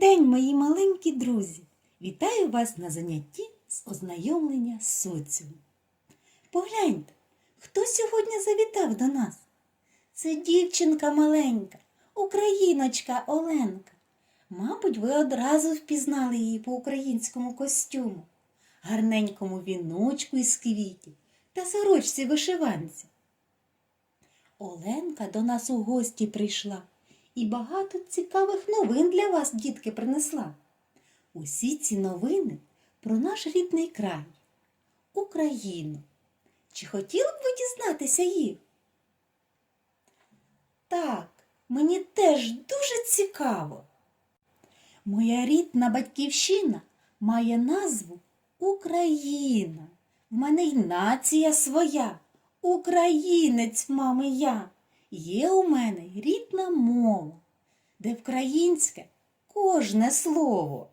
день, мої маленькі друзі! Вітаю вас на занятті з ознайомлення з соціумом. Погляньте, хто сьогодні завітав до нас? Це дівчинка маленька, україночка Оленка. Мабуть, ви одразу впізнали її по українському костюму, гарненькому віночку із квітів та сорочці вишиванці. Оленка до нас у гості прийшла і багато цікавих новин для вас, дітки, принесла. Усі ці новини про наш рідний край, Україну. Чи хотіли б ви дізнатися їх? Так, мені теж дуже цікаво. Моя рідна батьківщина має назву Україна. В мене й нація своя, українець, мами я. Є у мене рідна мова, де вкраїнське кожне слово.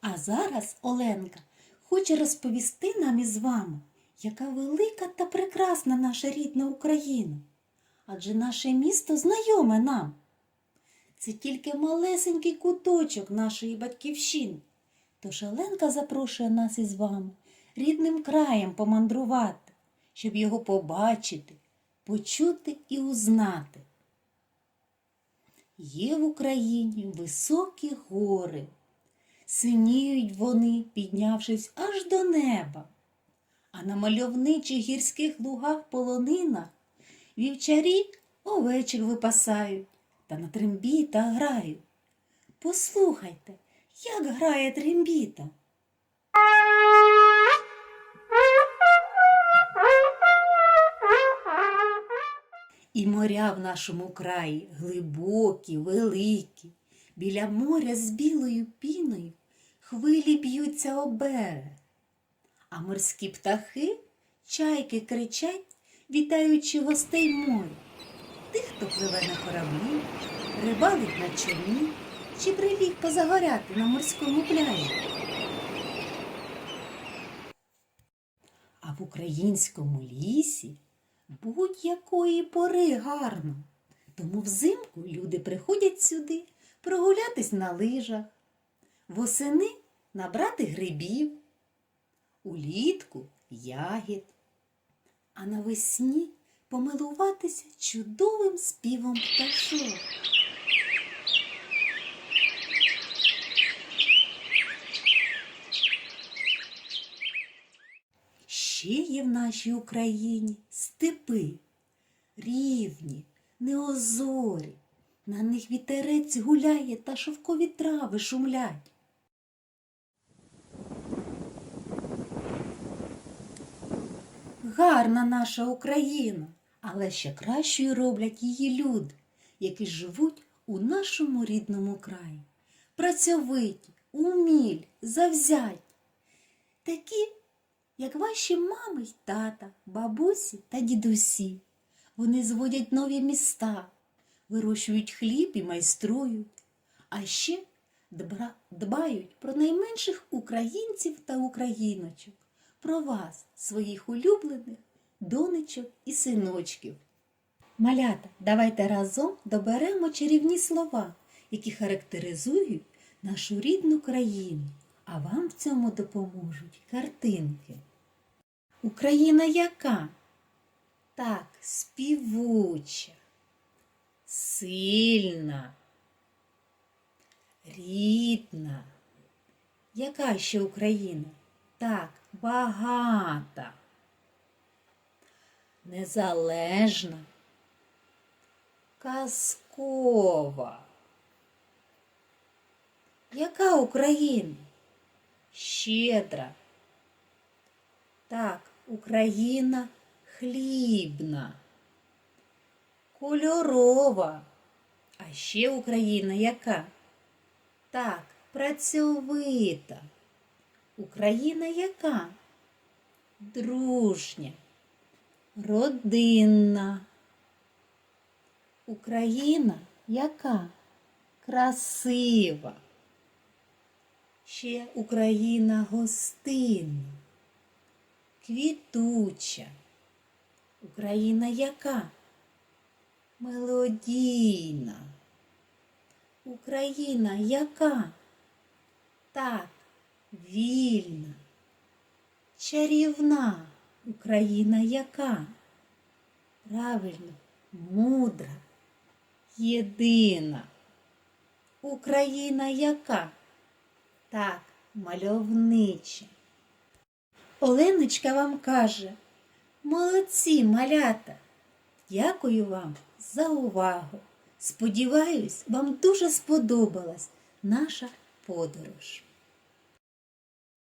А зараз Оленка хоче розповісти нам із вами, яка велика та прекрасна наша рідна Україна. Адже наше місто знайоме нам. Це тільки малесенький куточок нашої батьківщини. Тож Оленка запрошує нас із вами рідним краєм помандрувати, щоб його побачити, почути і узнати. Є в Україні високі гори, синіють вони, піднявшись аж до неба, а на мальовничих гірських лугах полонинах вівчарі овечок випасають та на трембіта грають. Послухайте, як грає трембіта. І моря в нашому краї глибокі, великі, біля моря з білою піною хвилі б'ються об берег. А морські птахи, чайки кричать, вітаючи гостей моря. Тих, хто пливе на кораблі, рибалить на човні чи приліг позагоряти на морському пляжі. А в українському лісі будь-якої пори гарно. Тому взимку люди приходять сюди прогулятись на лижах, восени набрати грибів, улітку ягід, а навесні помилуватися чудовим співом пташок. Ще є в нашій Україні степи, рівні, неозорі. На них вітерець гуляє та шовкові трави шумлять. Гарна наша Україна, але ще кращою роблять її люди, які живуть у нашому рідному краї. Працьовиті, уміль, завзяті. Такі як ваші мами й тата, бабусі та дідусі. Вони зводять нові міста, вирощують хліб і майструють, а ще дбають про найменших українців та україночок, про вас, своїх улюблених донечок і синочків. Малята, давайте разом доберемо чарівні слова, які характеризують нашу рідну країну, а вам в цьому допоможуть картинки. Україна яка? Так, співуча, сильна, рідна. Яка ще Україна? Так, багата, незалежна, казкова. Яка Україна? Щедра. Так, Україна хлібна, кольорова. А ще Україна яка? Так, працьовита. Україна яка? Дружня, родинна. Україна яка? Красива. Ще Україна гостинна квітуча. Україна яка? Мелодійна. Україна яка? Так, вільна, чарівна Україна яка? Правильно, мудра, єдина. Україна яка? Так, мальовнича. Оленочка вам каже, молодці, малята. Дякую вам за увагу. Сподіваюсь, вам дуже сподобалась наша подорож.